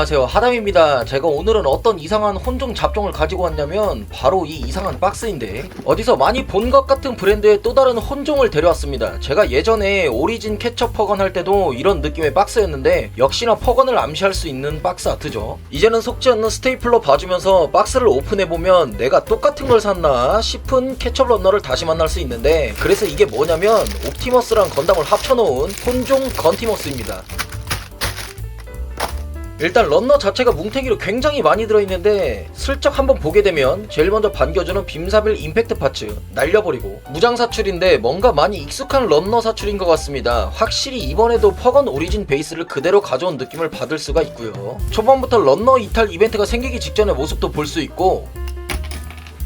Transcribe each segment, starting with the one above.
안녕하세요. 하담입니다. 제가 오늘은 어떤 이상한 혼종 잡종을 가지고 왔냐면 바로 이 이상한 박스인데 어디서 많이 본 것 같은 브랜드의 또 다른 혼종을 데려왔습니다. 제가 예전에 오리진 케첩 퍼건 할 때도 이런 느낌의 박스였는데 역시나 퍼건을 암시할 수 있는 박스 아트죠. 이제는 속지 않는 스테이플러 봐주면서 박스를 오픈해보면 내가 똑같은 걸 샀나 싶은 케첩 런너를 다시 만날 수 있는데 그래서 이게 뭐냐면 옵티머스랑 건담을 합쳐놓은 혼종 건티머스입니다 일단 런너 자체가 뭉탱이로 굉장히 많이 들어있는데 슬쩍 한번 보게 되면 제일 먼저 반겨주는 빔사빌 임팩트 파츠 날려버리고 무장 사출인데 뭔가 많이 익숙한 런너 사출인 것 같습니다. 확실히 이번에도 퍼건 오리진 베이스를 그대로 가져온 느낌을 받을 수가 있고요. 초반부터 런너 이탈 이벤트가 생기기 직전의 모습도 볼 수 있고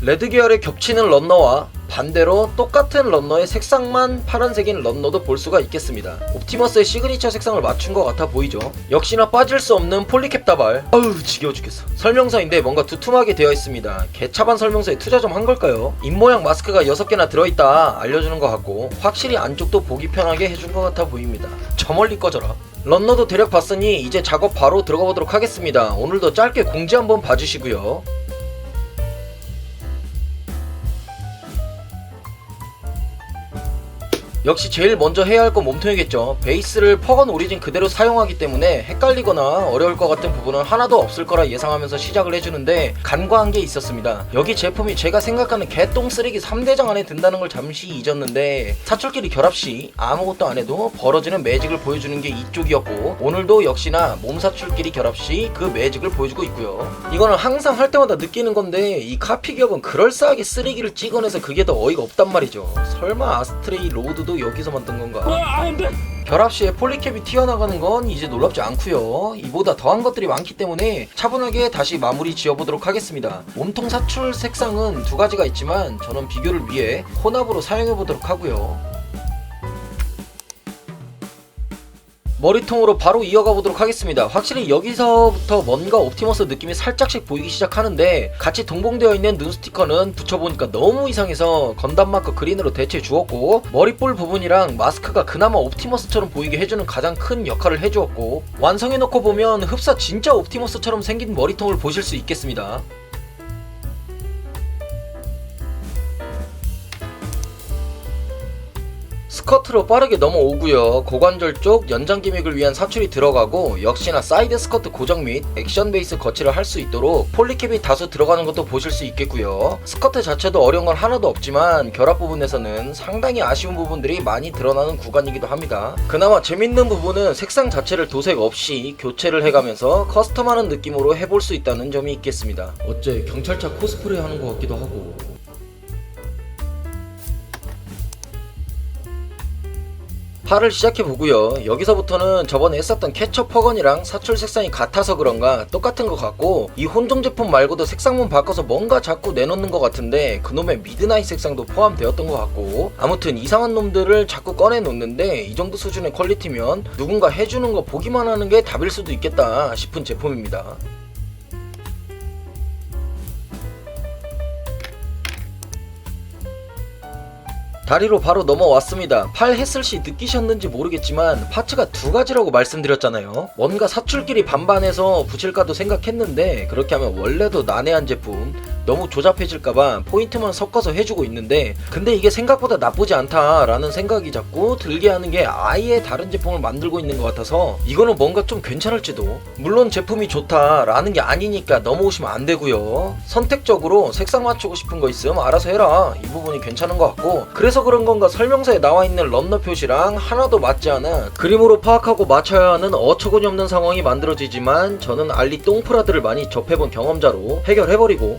레드 계열의 겹치는 런너와 반대로 똑같은 런너의 색상만 파란색인 런너도 볼 수가 있겠습니다. 옵티머스의 시그니처 색상을 맞춘 것 같아 보이죠? 역시나 빠질 수 없는 폴리캡 다발. 아우 지겨워 죽겠어. 설명서인데 뭔가 두툼하게 되어 있습니다. 개차반 설명서에 투자 좀 한 걸까요? 입모양 마스크가 6개나 들어있다 알려주는 것 같고 확실히 안쪽도 보기 편하게 해준 것 같아 보입니다. 저 멀리 꺼져라. 런너도 대략 봤으니 이제 작업 바로 들어가 보도록 하겠습니다. 오늘도 짧게 공지 한번 봐주시고요. 역시 제일 먼저 해야 할 건 몸통이겠죠. 베이스를 퍼건 오리진 그대로 사용하기 때문에 헷갈리거나 어려울 것 같은 부분은 하나도 없을 거라 예상하면서 시작을 해주는데 간과한 게 있었습니다. 여기 제품이 제가 생각하는 개똥 쓰레기 3대장 안에 든다는 걸 잠시 잊었는데 사출끼리 결합 시 아무것도 안 해도 벌어지는 매직을 보여주는 게 이쪽이었고 오늘도 역시나 몸 사출끼리 결합 시 그 매직을 보여주고 있고요. 이거는 항상 할 때마다 느끼는 건데 이 카피 기업은 그럴싸하게 쓰레기를 찍어내서 그게 더 어이가 없단 말이죠. 설마 아스트레이 로드도 여기서 만든 건가? 결합 시에 폴리캡이 튀어나가는 건 이제 놀랍지 않고요. 이보다 더한 것들이 많기 때문에 차분하게 다시 마무리 지어보도록 하겠습니다. 몸통 사출 색상은 두 가지가 있지만 저는 비교를 위해 혼합으로 사용해보도록 하고요. 머리통으로 바로 이어가 보도록 하겠습니다. 확실히 여기서부터 뭔가 옵티머스 느낌이 살짝씩 보이기 시작하는데 같이 동봉되어 있는 눈 스티커는 붙여보니까 너무 이상해서 건담 마커 그린으로 대체 주었고 머리볼 부분이랑 마스크가 그나마 옵티머스처럼 보이게 해주는 가장 큰 역할을 해주었고 완성해놓고 보면 흡사 진짜 옵티머스처럼 생긴 머리통을 보실 수 있겠습니다. 스커트로 빠르게 넘어오고요. 고관절 쪽 연장 기믹을 위한 사출이 들어가고 역시나 사이드 스커트 고정 및 액션 베이스 거치를 할 수 있도록 폴리캡이 다소 들어가는 것도 보실 수 있겠고요. 스커트 자체도 어려운 건 하나도 없지만 결합 부분에서는 상당히 아쉬운 부분들이 많이 드러나는 구간이기도 합니다. 그나마 재밌는 부분은 색상 자체를 도색 없이 교체를 해가면서 커스텀하는 느낌으로 해볼 수 있다는 점이 있겠습니다. 어째 경찰차 코스프레 하는 것 같기도 하고 팔을 시작해보고요. 여기서부터는 저번에 했었던 케첩 퍼건이랑 사출 색상이 같아서 그런가 똑같은 것 같고 이 혼종 제품 말고도 색상문 바꿔서 뭔가 자꾸 내놓는 것 같은데 그놈의 미드나잇 색상도 포함되었던 것 같고 아무튼 이상한 놈들을 자꾸 꺼내놓는데 이 정도 수준의 퀄리티면 누군가 해주는 거 보기만 하는 게 답일 수도 있겠다 싶은 제품입니다. 다리로 바로 넘어왔습니다. 팔 했을 시 느끼셨는지 모르겠지만 파츠가 두 가지라고 말씀드렸잖아요. 뭔가 사출끼리 반반해서 붙일까도 생각했는데 그렇게 하면 원래도 난해한 제품 너무 조잡해질까봐 포인트만 섞어서 해주고 있는데 근데 이게 생각보다 나쁘지 않다라는 생각이 자꾸 들게 하는 게 아예 다른 제품을 만들고 있는 것 같아서 이거는 뭔가 좀 괜찮을지도 물론 제품이 좋다라는 게 아니니까 넘어오시면 안 되고요 선택적으로 색상 맞추고 싶은 거 있으면 알아서 해라 이 부분이 괜찮은 것 같고 그래서 그런 건가 설명서에 나와 있는 런너 표시랑 하나도 맞지 않아 그림으로 파악하고 맞춰야 하는 어처구니 없는 상황이 만들어지지만 저는 알리 똥프라들을 많이 접해본 경험자로 해결해버리고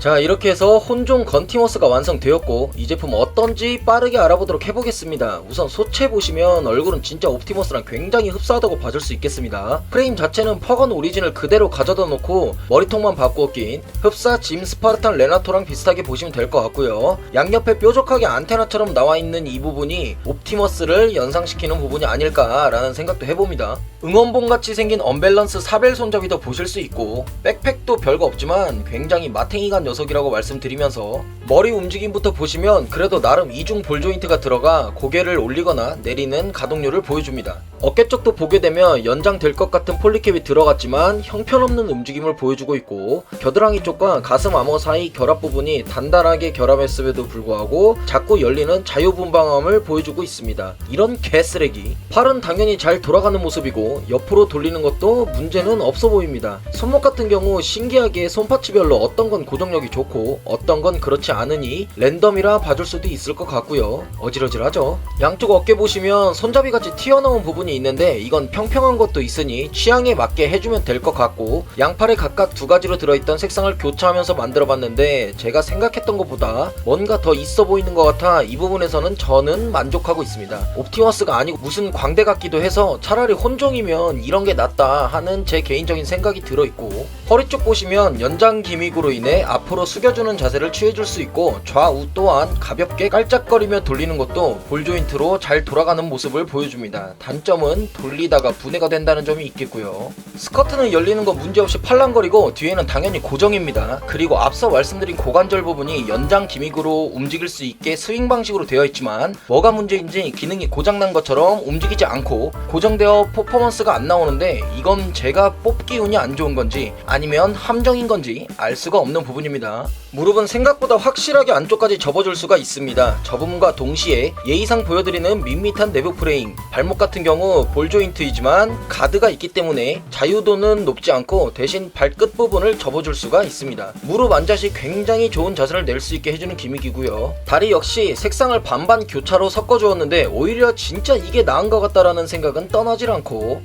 자 이렇게 해서 혼종 건티머스가 완성되었고 이 제품 어떤지 빠르게 알아보도록 해보겠습니다. 우선 소체 보시면 얼굴은 진짜 옵티머스랑 굉장히 흡사하다고 봐줄 수 있겠습니다. 프레임 자체는 퍼건 오리진을 그대로 가져다 놓고 머리통만 바꾸어 낀 흡사 짐 스파르탄 레나토랑 비슷하게 보시면 될 것 같고요. 양옆에 뾰족하게 안테나처럼 나와 있는 이 부분이 옵티머스를 연상시키는 부분이 아닐까 라는 생각도 해봅니다. 응원봉 같이 생긴 언밸런스 사벨 손잡이도 보실 수 있고 백팩도 별거 없지만 굉장히 마탱이간 녀석이라고 말씀드리면서 머리 움직임부터 보시면 그래도 나름 이중 볼 조인트가 들어가 고개를 올리거나 내리는 가동률을 보여줍니다. 어깨 쪽도 보게 되면 연장될 것 같은 폴리캡이 들어갔지만 형편없는 움직임을 보여주고 있고 겨드랑이 쪽과 가슴 암호 사이 결합 부분이 단단하게 결합했음에도 불구하고 자꾸 열리는 자유분방함을 보여주고 있습니다. 이런 개쓰레기 팔은 당연히 잘 돌아가는 모습이고 옆으로 돌리는 것도 문제는 없어 보입니다. 손목 같은 경우 신기하게 손파츠별로 어떤 건 고정력이 좋고 어떤 건 그렇지 않으니 랜덤이라 봐줄 수도 있을 것 같고요. 어지러질하죠. 양쪽 어깨 보시면 손잡이 같이 튀어나온 부분이 있는데 이건 평평한 것도 있으니 취향에 맞게 해주면 될 것 같고 양팔에 각각 두 가지로 들어있던 색상을 교차하면서 만들어봤는데 제가 생각했던 것보다 뭔가 더 있어 보이는 것 같아 이 부분에서는 저는 만족하고 있습니다. 옵티머스가 아니고 무슨 광대 같기도 해서 차라리 혼종이면 이런 게 낫다 하는 제 개인적인 생각이 들어있고 허리 쪽 보시면 연장 기믹으로 인해 앞으로 숙여주는 자세를 취해줄 수 있고 좌우 또한 가볍게 깔짝거리며 돌리는 것도 볼 조인트로 잘 돌아가는 모습을 보여줍니다. 단점은 돌리다가 분해가 된다는 점이 있겠고요. 스커트는 열리는 거 문제없이 팔랑거리고 뒤에는 당연히 고정입니다. 그리고 앞서 말씀드린 고관절 부분이 연장 기믹으로 움직일 수 있게 스윙 방식으로 되어 있지만 뭐가 문제인지 기능이 고장난 것처럼 움직이지 않고 고정되어 퍼포먼스가 안 나오는데 이건 제가 뽑기 운이 안 좋은 건지 아니 면 함정인 건지 알 수가 없는 부분입니다. 무릎은 생각보다 확실하게 안쪽까지 접어줄 수가 있습니다. 접음과 동시에 예의상 보여드리는 밋밋한 내부 프레임, 발목 같은 경우 볼 조인트이지만 가드가 있기 때문에 자유도는 높지 않고 대신 발끝 부분을 접어줄 수가 있습니다. 무릎 안자시 굉장히 좋은 자세를 낼 수 있게 해주는 기믹이고요. 다리 역시 색상을 반반 교차로 섞어주었는데 오히려 진짜 이게 나은 것 같다라는 생각은 떠나질 않고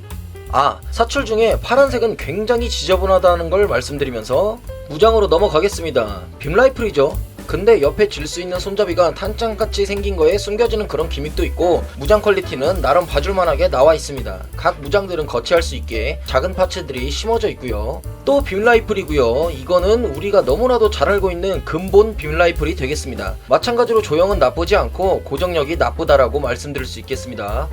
아, 사출 중에 파란색은 굉장히 지저분하다는 걸 말씀드리면서 무장으로 넘어가겠습니다. 빔라이플이죠. 근데 옆에 질 수 있는 손잡이가 탄창같이 생긴 거에 숨겨지는 그런 기믹도 있고 무장 퀄리티는 나름 봐줄만하게 나와 있습니다. 각 무장들은 거치할 수 있게 작은 파츠들이 심어져 있고요. 또 빔라이플이고요. 이거는 우리가 너무나도 잘 알고 있는 근본 빔라이플이 되겠습니다. 마찬가지로 조형은 나쁘지 않고 고정력이 나쁘다라고 말씀드릴 수 있겠습니다.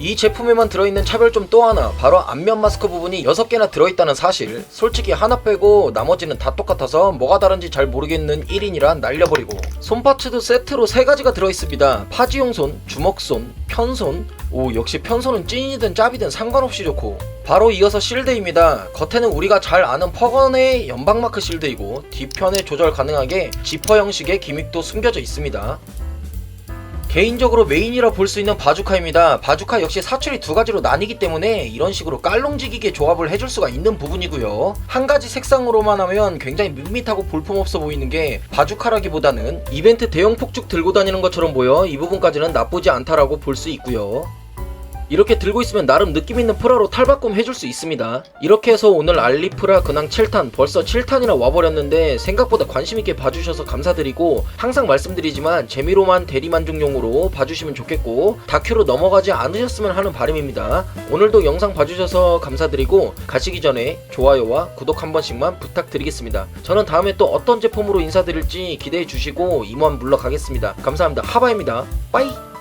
이 제품에만 들어있는 차별점 또 하나. 바로 안면 마스크 부분이 6개나 들어있다는 사실. 솔직히 하나 빼고 나머지는 다 똑같아서 뭐가 다른지 잘 모르겠는 1인이라 날려버리고. 손파츠도 세트로 3가지가 들어있습니다. 파지용 손, 주먹손, 편손. 오 역시 편손은 찐이든 짭이든 상관없이 좋고. 바로 이어서 실드입니다. 겉에는 우리가 잘 아는 퍼건의 연방마크 실드이고 뒤편에 조절 가능하게 지퍼 형식의 기믹도 숨겨져 있습니다 개인적으로 메인이라 볼 수 있는 바주카입니다. 바주카 역시 사출이 두 가지로 나뉘기 때문에 이런 식으로 깔롱지기게 조합을 해줄 수가 있는 부분이고요. 한 가지 색상으로만 하면 굉장히 밋밋하고 볼품없어 보이는 게 바주카라기보다는 이벤트 대형 폭죽 들고 다니는 것처럼 보여 이 부분까지는 나쁘지 않다라고 볼 수 있고요. 이렇게 들고 있으면 나름 느낌 있는 프라로 탈바꿈 해줄 수 있습니다. 이렇게 해서 오늘 알리프라 근황 7탄 벌써 7탄이나 와버렸는데 생각보다 관심있게 봐주셔서 감사드리고 항상 말씀드리지만 재미로만 대리만족용으로 봐주시면 좋겠고 다큐로 넘어가지 않으셨으면 하는 바람입니다. 오늘도 영상 봐주셔서 감사드리고 가시기 전에 좋아요와 구독 한 번씩만 부탁드리겠습니다. 저는 다음에 또 어떤 제품으로 인사드릴지 기대해 주시고 임원 물러가겠습니다. 감사합니다. 하바입니다. 빠이!